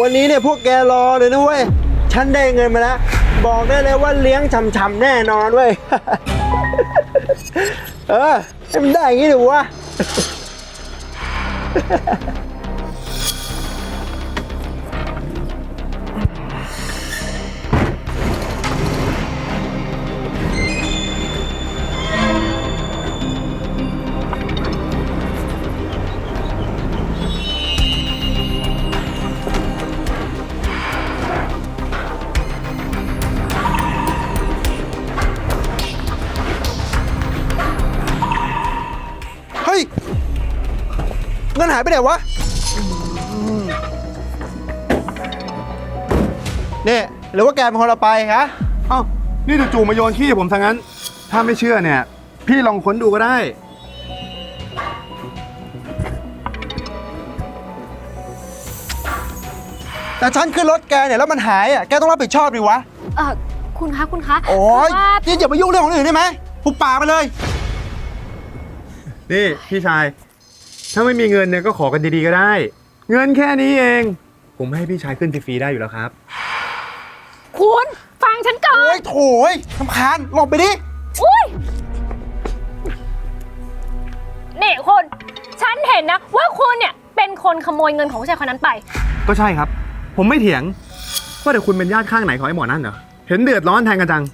วันนี้เนี่ยพวกแกรอเลยนะเว้ย ฉันได้เงินมาแล้ว บอกได้เลยว่าเลี้ยงฉ่ำๆแน่นอนเว้ย เออให้มันได้อย่างนี้ดิวะายไปไหนวะเนี่ยหรือว่าแกเป็นคนเอาไปฮะเอ้านี่จู่ๆมาโยนขี้ผมซะงั้น ถ้าไม่เชื่อเนี่ย พี่ลองค้นดูก็ได้ แต่ฉันขึ้นรถแกเนี่ยแล้วมันหายอะแกต้องรับผิดชอบดิวะ เออคุณคะคุณคะโอ้ยคือว่านี่อย่ามายุ่งเรื่องของคนอื่นได้ไหมหุบปากไปเลย นี่ พี่ชาย ถ้าไม่มีเงินเนี่ยก็ขอกันดีๆก็ได้ เงินแค่นี้เอง ผมให้พี่ชายขึ้นฟรีๆได้อยู่แล้วครับ คุณฟังฉันก่อโอ้นยโถยทำคาญหลบไปดิ อุ้ยนี่คุณฉันเห็นนะว่าคุณเนี่ยเป็นคนขโมยเงินของผู้ชายคนนั้นไป ก็ใช่ครับ ผมไม่เถียง ว่าแต่คุณเป็นญาติข้างไหนของไอ้หมอนั่นเหรอ เห็นเดือดร้อนแทนกันจัง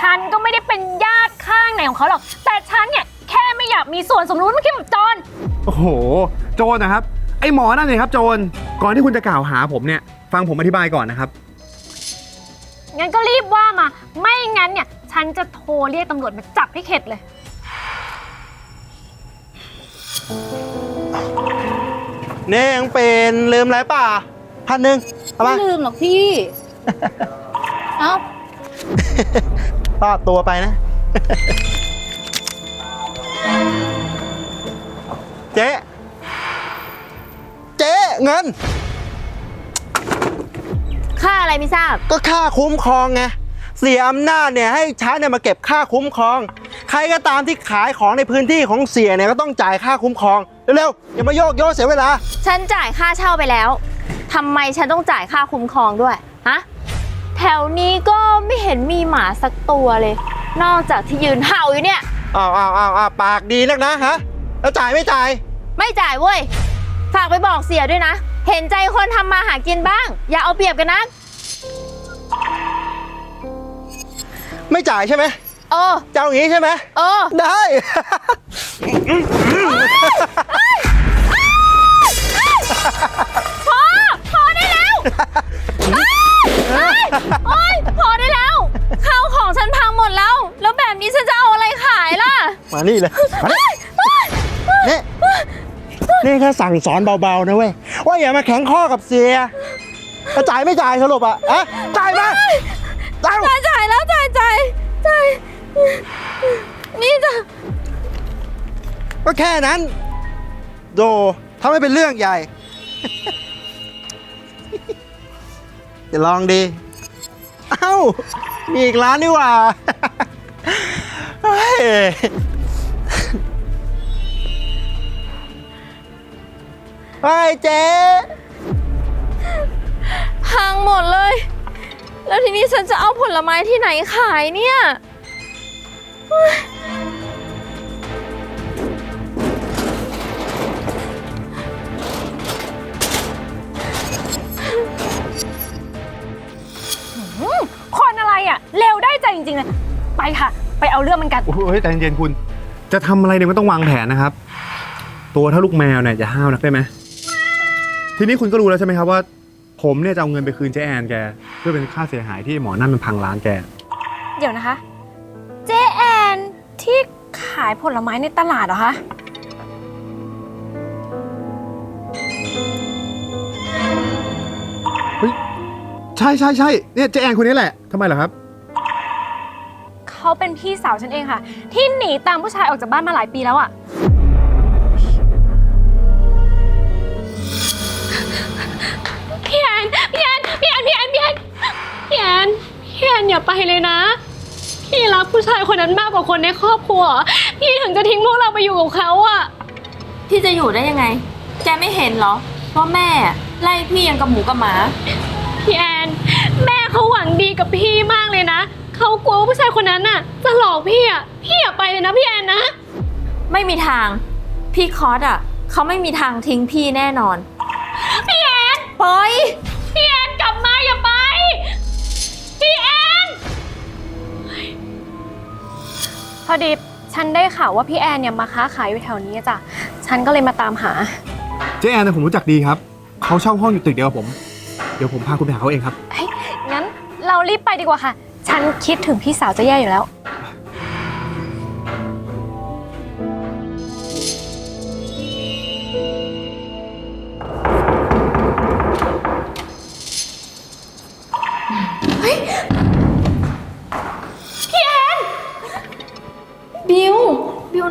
ฉันก็ไม่ได้เป็นญาติข้างไหนของเขาหรอก แต่ฉันเนี่ยแค่ไม่อยากมีส่วนสมรู้ไม่คิดแบบจอน โอ้โห โจรนะครับ ไอ้หมอนั่นเลยครับโจร ก่อนที่คุณจะกล่าวหาผมเนี่ย ฟังผมอธิบายก่อนนะครับ งั้นก็รีบว่ามา ไม่งั้นเนี่ย ฉันจะโทรเรียกตำรวจมาจับให้เข็ดเลย เนี่ยยังเป็นลืมอะไรป่ะพันหนึ่งเอามาไม่ลืมหรอกพี่ เอ้า ตอดตัวไปนะ เจ๊เจ๊เงิน ค่าอะไรไม่ทราบ ก็ค่าคุ้มครองไงเสียอำนาจเนี่ยให้ฉันเนี่ยมาเก็บค่าคุ้มครอง ใครก็ตามที่ขายของในพื้นที่ของเสียเนี่ยก็ต้องจ่ายค่าคุ้มครองเร็วๆอย่ามาโยกโยกเสียเวลา ฉันจ่ายค่าเช่าไปแล้วทำไมฉันต้องจ่ายค่าคุ้มครองด้วยฮะแถวนี้ก็ไม่เห็นมีหมาสักตัวเลย นอกจากที่ยืนเห่าอยู่เนี่ยอ้าวอ้าวอ้าวอ้าวปากดีนักนะฮะ แล้วจ่ายไม่จ่าย ไม่จ่ายเว้ย ฝากไปบอกเสียด้วยนะ เห็นใจคนทำมาหากินบ้าง อย่าเอาเปรียบกันนะ ไม่จ่ายใช่ไหมเออเจ้าอย่างนี้ใช่ไหมเออ ได้ พอ พอได้แล้วเอ้ยเอ้ยโอ๊ยพอได้แล้ว ข้าวของฉันพังหมดแล้ว แล้วแบบนี้ฉันจะเอาอะไรขายล่ะ มานี่เลยมานี่ นี่นี่แค่สั่งสอนเบาๆนะเว้ย ว่าอย่ามาแข็งข้อกับเสียจะจ่ายไม่จ่ายสรุปอะอะจ่ายมาจ่ายจ่ายจ่ายแล้วจ่ายจ่ายจ่ายนี่จะก็แค่นั้น โดทำให้เป็นเรื่องใหญ่จะลองดี เอ้า มีอีกร้านนี่หว่า เฮ้ยเฮ้ยเจ๊พังหมดเลย แล้วทีนี้ฉันจะเอาผลไม้ที่ไหนขายเนี่ยคนอะไรอะเร็วได้ใจจริงๆเลยไปค่ะ ไปเอาเรื่องมันกัน โอ้ยแต่เย็นๆคุณ จะทำอะไรเนี่ยมันต้องวางแผนนะครับ ตัวถ้าลูกแมวเนี่ยอย่าห้าวนักได้ไหม ทีนี้คุณก็รู้แล้วใช่ไหมครับว่า ผมเนี่ยจะเอาเงินไปคืนเจ๊แอนแก เพื่อเป็นค่าเสียหายที่หมอนั่นมันพังร้านแก เดี๋ยวนะคะ เจแอนที่ขายผลไม้ในตลาดเหรอคะ ใช่ใช่ใช่เนี่ยเจ๊แอนคนนี้แหละทำไมเหรอครับ เขาเป็นพี่สาวฉันเองค่ะ ที่หนีตามผู้ชายออกจากบ้านมาหลายปีแล้วอะ พี่แอนอย่าไปเลยนะ พี่รักผู้ชายคนนั้นมากกว่าคนในครอบครัว พี่ถึงจะทิ้งพวกเราไปอยู่กับเขาอะพี่จะอยู่ได้ยังไง แกไม่เห็นเหรอว่าแม่ไล่พี่ยังกับหมูกับหมา พี่แอน แม่เขาหวังดีกับพี่มากเลยนะ เขากลัวว่าผู้ชายคนนั้นน่ะ จะหลอกพี่อะพี่อย่าไปเลยนะพี่แอนนะ ไม่มีทาง พี่คอสอะเขาไม่มีทางทิ้งพี่แน่นอน พี่แอนปล่อย พี่แอนกลับมาอย่าไป พี่แอนพอดีฉันได้ข่าวว่าพี่แอนเนี่ยมาค้าขายอยู่แถวนี้จ้ะ ฉันก็เลยมาตามหา เจ๊แอนเนี่ยผมรู้จักดีครับ เขาเช่าห้องอยู่ตึกเดียวกับผม เดี๋ยวผมพาคุณไปหาเขาเองครับเฮ้ยงั้นเรารีบไปดีกว่าค่ะ ฉันคิดถึงพี่สาวจะแย่อยู่แล้ว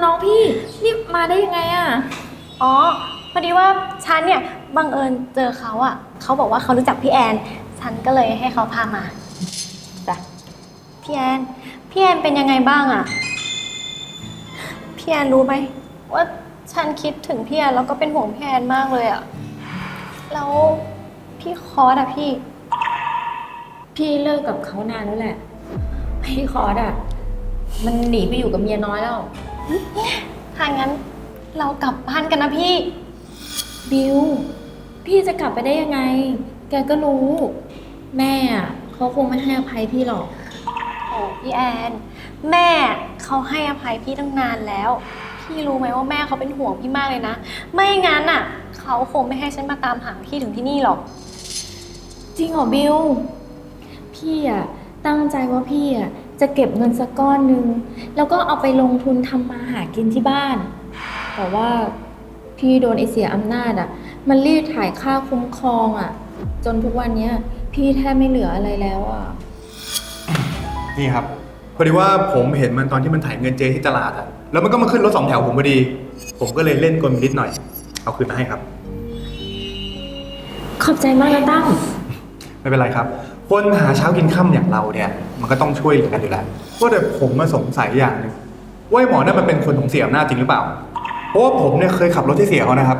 น้องพี่ นี่มาได้ยังไงอะอ๋อ พอดีว่าฉันเนี่ยบังเอิญเจอเขาอะเขาบอกว่าเขารู้จักพี่แอน ฉันก็เลยให้เขาพามา จ้ะ พี่แอน พี่แอนเป็นยังไงบ้างอะพี่แอนรู้ไหมว่าฉันคิดถึงพี่แอนแล้วก็เป็นห่วงพี่แอนมากเลยอะแล้วพี่คอร์สอะพี่ พี่เลิกกับเขานานแล้วแหละ พี่คอสอะ มันหนีไปอยู่กับเมียน้อยแล้ว ถ้างั้นเรากลับบ้านกันนะพี่ บิว พี่จะกลับไปได้ยังไง แกก็รู้ แม่อะเขาคงไม่ให้อภัยพี่หรอก โอ้พี่แอน แม่เขาให้อภัยพี่ตั้งนานแล้ว พี่รู้ไหมว่าแม่เขาเป็นห่วงพี่มากเลยนะ ไม่งั้นอะ เขาคงไม่ให้ฉันมาตามหาพี่ถึงที่นี่หรอก จริงเหรอบิว พี่อะตั้งใจว่าพี่อะ จะเก็บเงินสักก้อนหนึ่งแล้วก็เอาไปลงทุนทำมาหากินที่บ้าน แต่ว่าพี่โดนไอเสียอำนาจอะมันรีดถ่ายค่าคุ้มครองอะจนทุกวันเนี้ยพี่แทบไม่เหลืออะไรแล้วอะนี่ครับ พอดีว่าผมเห็นมันตอนที่มันถ่ายเงินเจ๊ที่ตลาดอะแล้วมันก็มาขึ้นรถสองแถวผมพอดี ผมก็เลยเล่นกลนิดหน่อย เอาคืนมาให้ครับ ขอบใจมากนะตั้ม ไม่เป็นไรครับ คนหาเช้ากินค่ำอย่างเราเนี่ย มันก็ต้องช่วยเหลือกันอยู่แล้วว่าแต่ผมมาสงสัยอย่างหนึงว่าไอ้หมอนั่นมันเป็นคนของเสียอำนาจจริงหรือเปล่า เพราะว่าผมเนี่ยเคยขับรถที่เสียเขานะครับ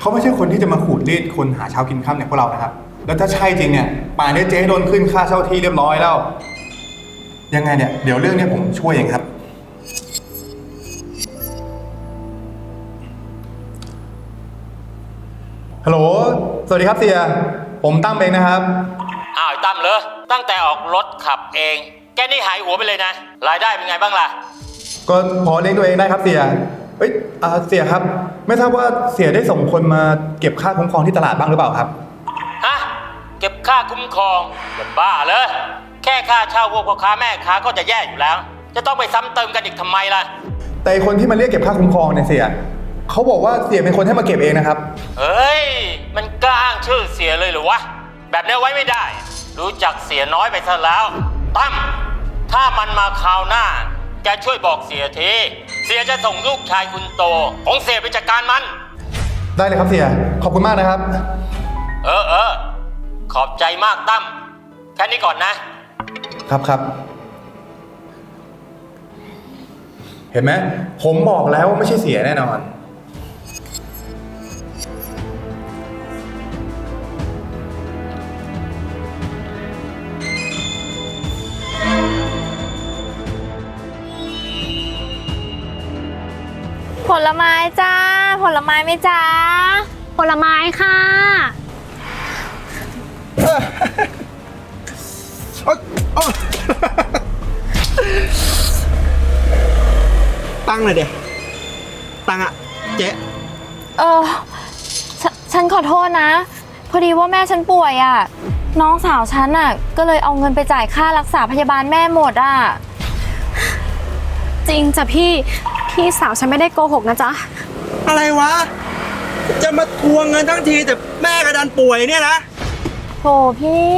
เขาไม่ใช่คนที่จะมาขูดรีดคนหาเช้ากินค่ำอย่างพวกเรานะครับ แล้วถ้าใช่จริงเนี่ยป่านนี้เจ๊โดนขึ้นค่าเช่าที่เรียบร้อยแล้ว ยังไงเนี่ยเดี๋ยวเรื่องเนี้ผมช่วยเองครับ ฮัลโหล สวัสดีครับเสีย ผมตั้มเองนะครับ อ้าวไอ้ตั้มเลยตั้งแต่ออกรถขับเอง แกนี่หายหัวไปเลยนะ รายได้เป็นไงบ้างล่ะ ก็พอเลี้ยงตัวเองได้ครับเสียเอ้ยอ่าเสียครับ ไม่ทราบว่าเสียได้ส่งคนมาเก็บค่าคุ้มครองที่ตลาดบ้างหรือเปล่าครับ ฮะ เก็บค่าคุ้มครองอย่าบ้าเลยแค่ค่าเช่าพวกพ่อค้าแม่ค้าก็จะแย่อยู่แล้ว จะต้องไปซ้ำเติมกันอีกทำไมล่ะ แต่คนที่มาเรียกเก็บค่าคุ้มครองเนี่ยเสียเขาบอกว่าเสียเป็นคนให้มาเก็บเองนะครับ เฮ้ย มันกล้าอ้างชื่อเสียเลยเหรือวะ แบบนี้ไว้ไม่ได้ รู้จักเสียน้อยไปซะแล้ว ตั้ม ถ้ามันมาคราวหน้า แกช่วยบอกเสียที เสียจะส่งลูกชายคุณโต ของเสียไปจัดการมัน ได้เลยครับเสีย ขอบคุณมากนะครับ เออเออ ขอบใจมากตั้ม แค่นี้ก่อนนะ ครับครับ เห็นไหมผมบอกแล้วว่าไม่ใช่เสียแน่นอน ลไม้จ้า ผลไม้ไหมจ้า ผลไม้ค่ะตั้งเลยเดี๋ยตั้งอะเจ๊เออฉนฉันขอโทษนะ พอดีว่าแม่ฉันป่วยอะ่ะ น้องสาวฉันอะ ก็เลยเอาเงินไปจ่ายค่ารักษาพยาบาลแม่หมดอะ จริงจ้ะพี่ พี่สาวฉันไม่ได้โกหกนะจ๊ะ อะไรวะ จะมาทวงเงินทั้งทีแต่แม่กระดันป่วยเนี่ยนะโถพี่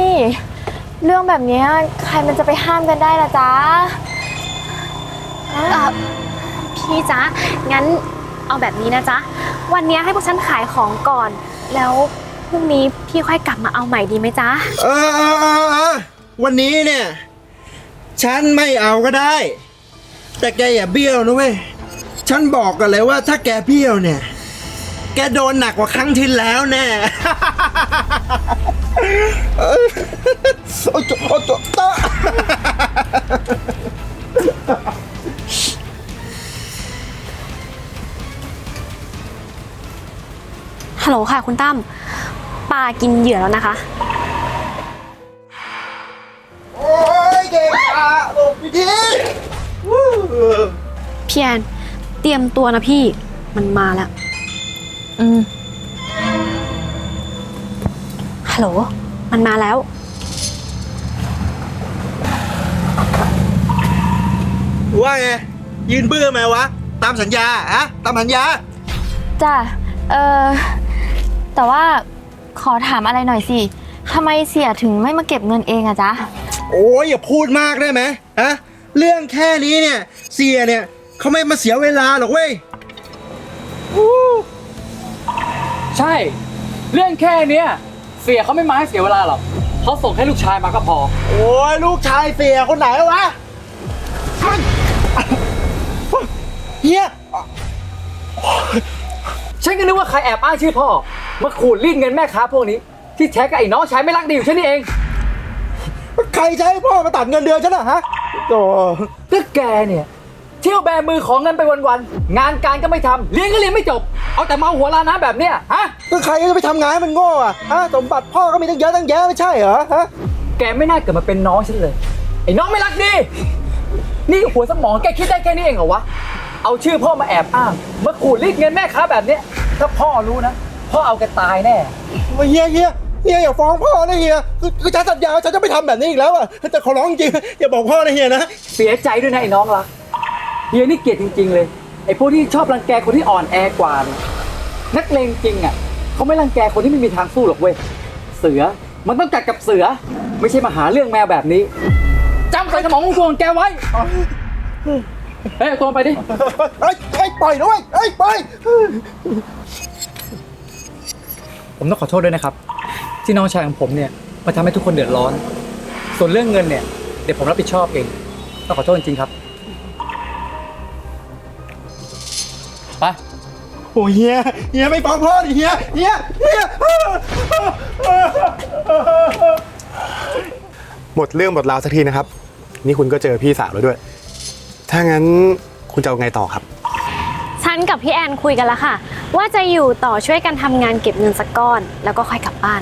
เรื่องแบบเนี้ยใครมันจะไปห้ามกันได้ล่ะจ๊ะเอ่อพี่จ๊ะ งั้นเอาแบบนี้นะจ๊ะ วันนี้ให้พวกฉันขายของก่อน แล้วพรุ่งนี้พี่ค่อยกลับมาเอาใหม่ดีไหมจ๊ะ เออเออเออเออวันนี้เนี่ย ฉันไม่เอาก็ได้ แต่แกอย่าเบี้ยวนะเว้ย ฉันบอกกันเลยว่าถ้าแกเบี้ยวเนี่ย แกแกโดนหนักกว่าครั้งที่แล้วแน่เออโอ้โจโอ้โจตะฮัลโหลค่ะ คุณตั้มปลากินเหยื่อแล้วนะคะ โอ้ยเก่งอะหลบไปทีวู้พี่แอน เตรียมตัวนะพี่ มันมาแล้ว อืม ฮัลโหล มันมาแล้ว ว่าไง ยืนเบื่อไหมวะ ตามสัญญาอะตามสัญญา จ้ะ เออแต่ว่าขอถามอะไรหน่อยสิ ทำไมเสียถึงไม่มาเก็บเงินเองอะจ๊ะ โอ้ยอย่าพูดมากได้ไหมฮะเรื่องแค่นี้เนี่ย เสียเนี่ย เขาไม่มาเสียเวลาหรอกเว้ย ใช่ เรื่องแค่เนี้ยเสียเขาไม่มาให้เสียเวลาหรอกเขาส่งให้ลูกชายมาก็พอ โอ้ยลูกชายเสียคนไหนวะเฮ้ยเฮียฉันก็นึกว่าใครแอบอ้างชื่อพ่อ มาขูดรีดเงินแม่ค้าพวกนี้ ที่แท้ก็ไอ้น้องชายไม่รักดีอยู่ฉันนี่เอง ใครจะให้พ่อมาตัดเงินเดือนฉันอะฮะโอ้แล้วแกเนี่ย เที่ยวแบมือของเงินไปวันๆงานการก็ไม่ทำเรียนก็เรียนไม่จบ เอาแต่เมาหัวลาน้ำแบบเนี้ยฮะ ก็ใครจะไปทำงานให้มันโง่อะฮะสมบัติพ่อก็มีตั้งเยอะตั้งแยะไม่ใช่เหรอฮะแกไม่น่าเกิดมาเป็นน้องฉันเลย ไอ้น้องไม่รักดี นี่หัวสมองแกคิดได้แค่นี้เองเหรอวะ เอาชื่อพ่อมาแอบอ้าง มาขูดรีดเงินแม่ค้าแบบเนี้ย ถ้าพ่อรู้นะ พ่อเอาแกตายแน่ เฮียเฮียเฮียอย่าฟ้องพ่อนะเฮียคือคือฉันสัญญาว่าฉันจะไม่ทำแบบนี้อีกแล้วอะแต่ขอร้องจริงอย่าบอกพ่อนะเฮียนะ เสียใจด้วยนะไอ้น้องรัก เฮียนี่เกลียดจริง ๆ เลยไอ้พวกที่ชอบรังแกคนที่อ่อนแอกว่าเนี่ยนักเลงจริงอะเขาไม่รังแกคนที่ไม่มีทางสู้หรอกเว้ยเสือมันต้องกัดกับเสือ ไม่ใช่มาหาเรื่องแมวแบบนี้จำใส่สมองของตัวของแกไว้เฮ้ยเอาตัวไปดิ เอ้ยเอ้ยปล่อยนะเว้ยเอ้ยปล่อย ผมต้องขอโทษด้วยนะครับ ที่น้องชายของผมเนี่ยมาทำให้ทุกคนเดือดร้อน ส่วนเรื่องเงินเนี่ย เดี๋ยวผมรับผิดชอบเอง ต้องขอโทษจริงๆครับ ไป โอ้เฮียเฮียไม่ฟ้องพ่อดิเฮียเฮียเฮียหมดเรื่องหมดราวสักทีนะครับ นี่คุณก็เจอพี่สาวแล้วด้วย ถ้างั้นคุณจะเอาไงต่อครับ ฉันกับพี่แอนคุยกันแล้วค่ะ ว่าจะอยู่ต่อช่วยกันทำงานเก็บเงินสักก้อน แล้วก็ค่อยกลับบ้าน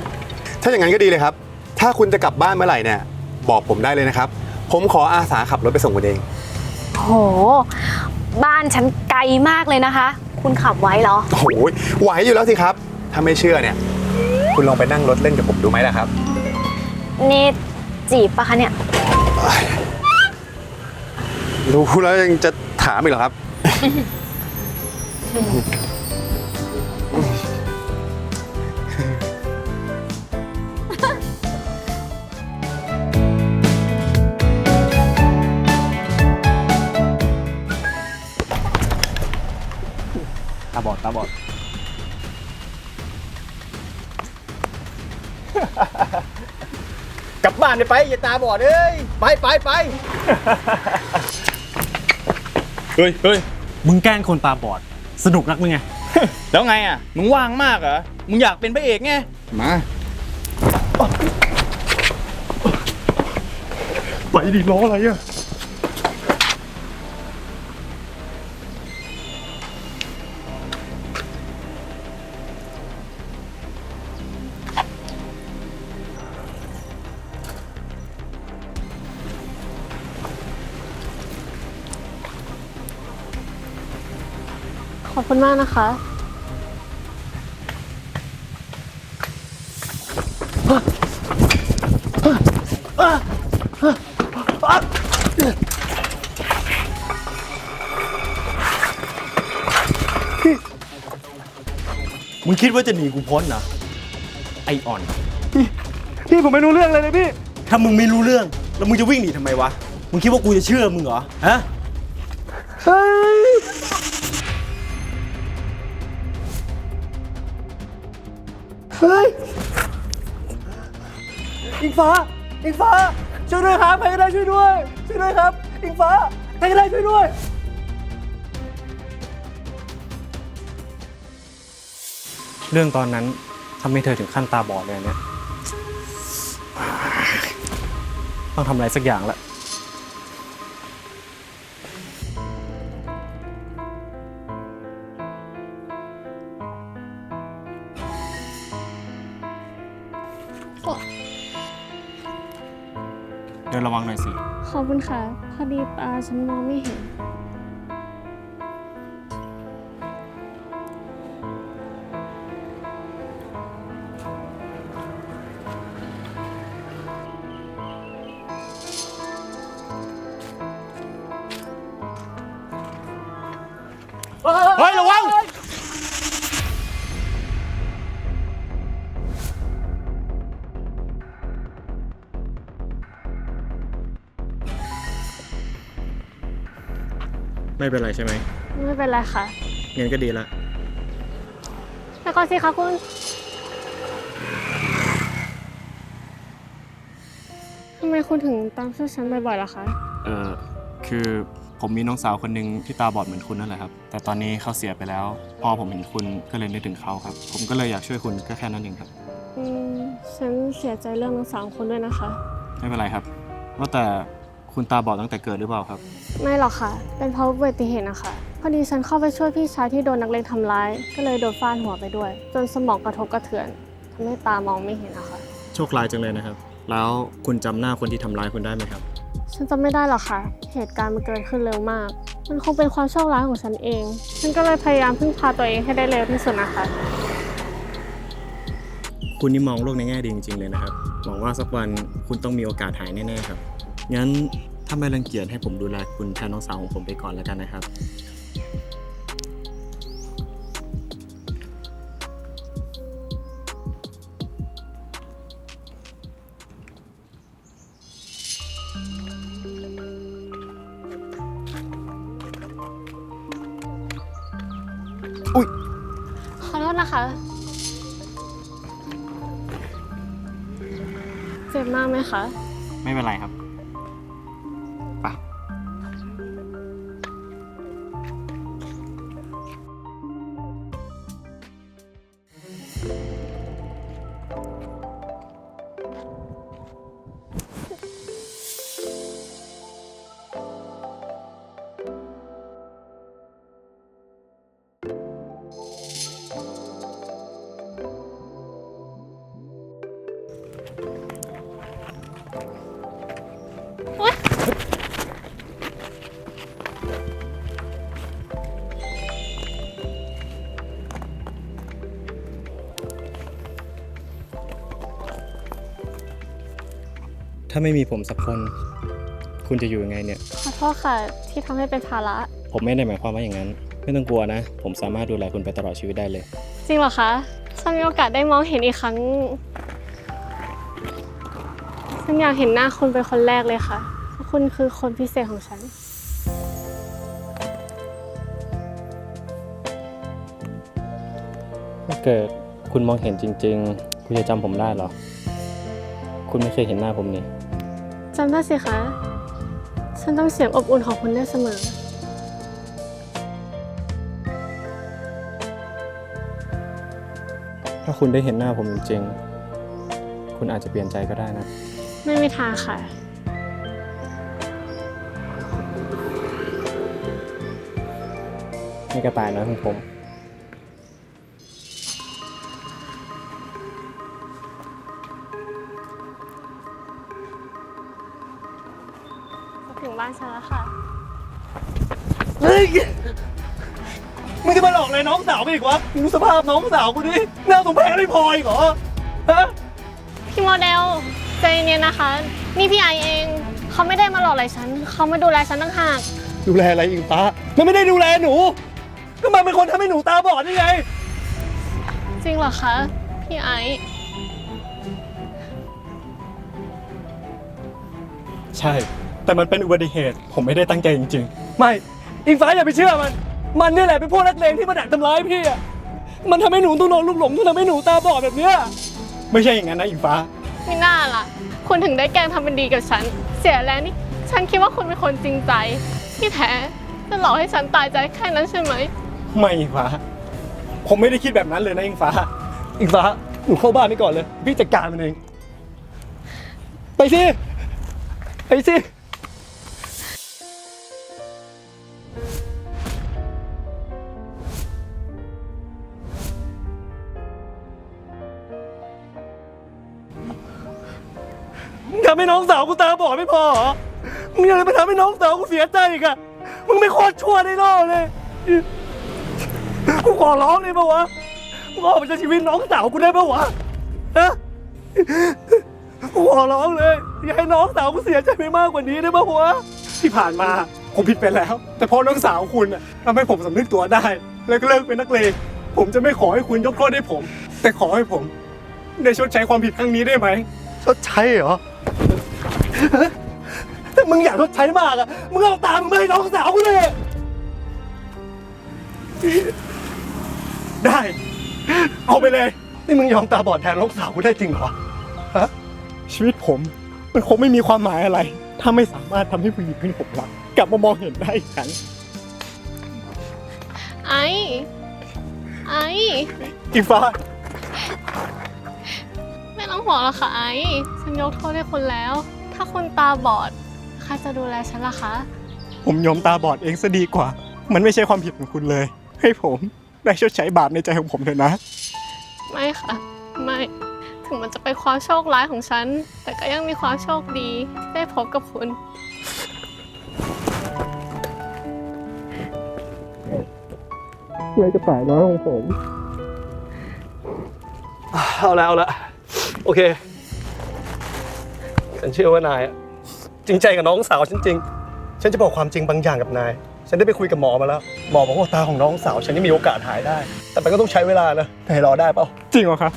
ถ้าอย่างนั้นก็ดีเลยครับ ถ้าคุณจะกลับบ้านเมื่อไหร่เนี่ย บอกผมได้เลยนะครับ ผมขออาสาขับรถไปส่งคุณเอง โห บ้านฉันไกลมากเลยนะคะ คุณขับไว้เหรอ โอ้โหไหวอยู่แล้วสิครับ ถ้าไม่เชื่อเนี่ย คุณลองไปนั่งรถเล่นกับผมดูไหมล่ะครับนี่จีบปะคะเนี่ย รู้แล้วยังจะถามอีกเหรอครับาบอดตาบอด กลับบ้านไปอย่าตาบอดเอ้ยไปไปไป เฮ้ยเฮ้ยมึงแกล้งคนตาบอด สนุกนักมึงไง แล้วไงอะ มึงว่างมากเหรอ มึงอยากเป็นพระเอกไง มา ไปดิล้ออะไรอะ คุณมากนะคะ มึงคิดว่าจะหนีกูพ้นเหรอไออ่อน พี่ผมไม่รู้เรื่องเลยเลยพี่ ถ้ามึงไม่รู้เรื่อง แล้วมึงจะวิ่งหนีทำไมวะ มึงคิดว่ากูจะเชื่อมึงเหรอ ฮะ อิงฟ้า อิงฟ้า ช่วยด้วยครับ ใครก็ได้ช่วยด้วย ช่วยด้วยครับ อิงฟ้า ใครก็ได้ช่วยด้วย เรื่องตอนนั้นทำให้เธอถึงขั้นตาบอดเลยอันเนี่ย ต้องทำอะไรสักอย่างละ เดินระวังหน่อยสิ ขอบคุณค่ะ พอดีตาฉันมองไม่เห็น ไม่เป็นไรใช่ไหมไม่เป็นไรค่ะงั้นก็ดีละแล้วก็สิคะคุณ ทำไมคุณถึงตามช่วยฉันบ่อยๆล่ะคะ เออคือผมมีน้องสาวคนหนึ่งที่ตาบอดเหมือนคุณนั่นแหละครับ แต่ตอนนี้เขาเสียไปแล้ว พอผมเห็นคุณก็เลยนึกถึงเขาครับ ผมก็เลยอยากช่วยคุณก็แค่นั้นเองครับ อืม ฉันเสียใจเรื่องทั้งสามคนด้วยนะคะ ไม่เป็นไรครับ ว่าแต่ คุณตาบอดตั้งแต่เกิดหรือเปล่าครับ ไม่หรอกค่ะ เป็นเพราะอุบัติเหตุนะคะพอดีฉันเข้าไปช่วยพี่ชายที่โดนนักเลงทำร้าย ก็เลยโดนฟาดหัวไปด้วย จนสมองกระทบกระเทือนทำให้ตามองไม่เห็นนะคะโชคร้ายจังเลยนะครับ แล้วคุณจำหน้าคนที่ทำร้ายคุณได้ไหมครับ ฉันจำไม่ได้หรอกค่ะ เหตุการณ์มันเกิดขึ้นเร็วมาก มันคงเป็นความโชคร้ายของฉันเอง ฉันก็เลยพยายามพึ่งพาตัวเองให้ได้เร็วที่สุดนะคะ คุณนี่มองโลกในแง่ดีจริงๆเลยนะครับ หวังว่าสักวันคุณต้องมีโอกาสหายแน่ๆครับ งั้น ถ้าไม่รังเกียจให้ผมดูแลคุณแทนน้องสาวของผมไปก่อนแล้วกันนะครับขอโทษนะคะ เจ็บมากไหมคะ ไม่เป็นไรครับาไม่มีผมสักคน คุณจะอยู่ยังไงเนี่ย ขอโทษค่ะ ที่ทำให้เป็นภาระ ผมไม่ได้หมายความว่าอย่างนั้น ไม่ต้องกลัวนะ ผมสามารถดูแลคุณไปตลอดชีวิตได้เลย จริงเหรอคะฉันมีโอกาสได้มองเห็นอีกครั้ง ฉันอยากเห็นหน้าคุณเป็นคนแรกเลยค่ะเพราะคุณคือคนพิเศษของฉัน ถ้าเกิดคุณมองเห็นจริง ๆ คุณจะจำผมได้เหรอ คุณไม่เคยเห็นหน้าผมนี่ จำได้สิคะ ฉันต้องเสียงอบอุ่นของคุณได้เสมอ ถ้าคุณได้เห็นหน้าผมจริงๆ คุณอาจจะเปลี่ยนใจก็ได้นะ ไม่มีทางค่ะ นี่กระต่ายน้อยของผม องสาวกูอีกวะมึงดูสภาพน้องสาวกูดิหน้าสมแพงไม่พออีกเหรอฮะพี่โมเดลใจเย็นๆนะคะ นี่พี่ไอเองเขาไม่ได้มาหลอกอะไรฉันเขามาดูแลฉันตั้งหากดูแลอะไรอิงฟ้า มันไม่ได้ดูแลหนู ก็มันเป็นคนทำให้หนูตาบอดนี่ไง จริงเหรอคะพี่ไอใช่ แต่มันเป็นอุบัติเหตุ ผมไม่ได้ตั้งใจจริงไม่ อิงฟ้าอย่าไปเชื่อมัน มันนี่แหละเป็นพวกนักเลงที่มาดักทำร้ายพี่อะมันทำให้หนูต้องโดนลูกหลงทำให้หนูตาบอดแบบเนี้ยๆไม่ใช่อย่างนั้นนะอิงฟ้า ไม่น่าล่ะ คุณถึงได้แกล้งทำเป็นดีกับฉัน เสียแล้วนี่ ฉันคิดว่าคุณเป็นคนจริงใจ ที่แท้จะหลอกให้ฉันตายใจแค่นั้นใช่ไหม ไม่อิงฟ้า ผมไม่ได้คิดแบบนั้นเลยนะอิงฟ้า อิงฟ้าหนูเข้าบ้านไปก่อนเลย พี่จัดการมันเอง ไปสิ ไปสิ ทำให้น้องสาวกูตาบอดไม่พอเหรอมึงยังไปทำให้น้องสาวกูเสียใจอีกอะมึงไม่โคตรชั่วในโลกเลยกูขอร้องเลยปะวะมึงออกไปจากชีวิตน้องสาวกูได้ปะวะฮะกูขอร้องเลย อย่าให้น้องสาวกูเสียใจไปมากกว่านี้ได้ปะวะที่ผ่านมาผมผิดไปแล้ว แต่พอน้องสาวคุณอะทำให้ผมสำนึกตัวได้ แล้วก็เลิกเป็นนักเลงผมจะไม่ขอให้คุณยกโทษให้ผม แต่ขอให้ผม ได้ชดใช้ความผิดครั้งนี้ได้ไหม ชดใช้เหรอแต่มึงอยากชดใช้มากอะมึงเอาตามมึงไม่ให้น้องสาวกูเลยได้ เอาไปเลย นี่มึงยอมตาบอดแทนน้องสาวกูได้จริงเหรอ ฮะ ชีวิตผม มันคงไม่มีความหมายอะไร ถ้าไม่สามารถทำให้ผู้หญิงที่ผมรักกลับมามองเห็นได้อีกครั้งไอ้ ไอ้ อีฟ้า ไม่ต้องห่วงหรอกค่ะไอ้ฉันยกโทษให้คุณแล้ว ถ้าคุณตาบอดใครจะดูแลฉันล่ะคะ ผมยอมตาบอดเองซะดีกว่า มันไม่ใช่ความผิดของคุณเลย ให้ผมได้ชดใช้บาปในใจของผมเถอะนะ ไม่ค่ะ ไม่ ถึงมันจะเป็นความโชคร้ายของฉัน แต่ก็ยังมีความโชคดีที่ได้พบกับคุณเลยจะป่ายน้อยของผม เอาละเอาละ โอเค ฉันเชื่อว่านายอะจริงใจกับน้องสาวฉันจริง ฉันจะบอกความจริงบางอย่างกับนาย ฉันได้ไปคุยกับหมอมาแล้ว หมอบอกว่าตาของน้องสาวฉันนี่มีโอกาสหายได้ แต่มันก็ต้องใช้เวลานะนายรอได้เปล่า จริงเหรอครับ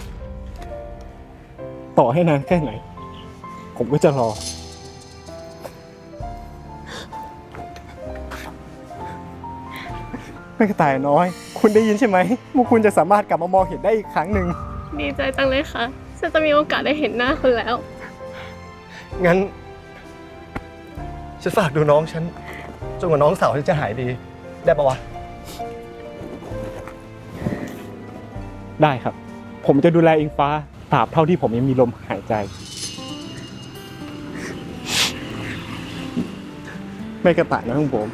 ต่อให้นานแค่ไหน ผมก็จะรอ ไม่กระต่ายน้อย คุณได้ยินใช่ไหมว่าคุณจะสามารถกลับมามองเห็นได้อีกครั้งหนึ่ง ดีใจจังเลยค่ะ ฉันจะมีโอกาสได้เห็นหน้าคุณแล้ว งั้นฉันฝากดูน้องฉันจนกว่าน้องสาวฉันจะหายดี ได้ปะวะ ได้ครับ ผมจะดูแลอิงฟ้าตราบเท่าที่ผมยังมีลมหายใจ ไม่กระต่ายนะของผม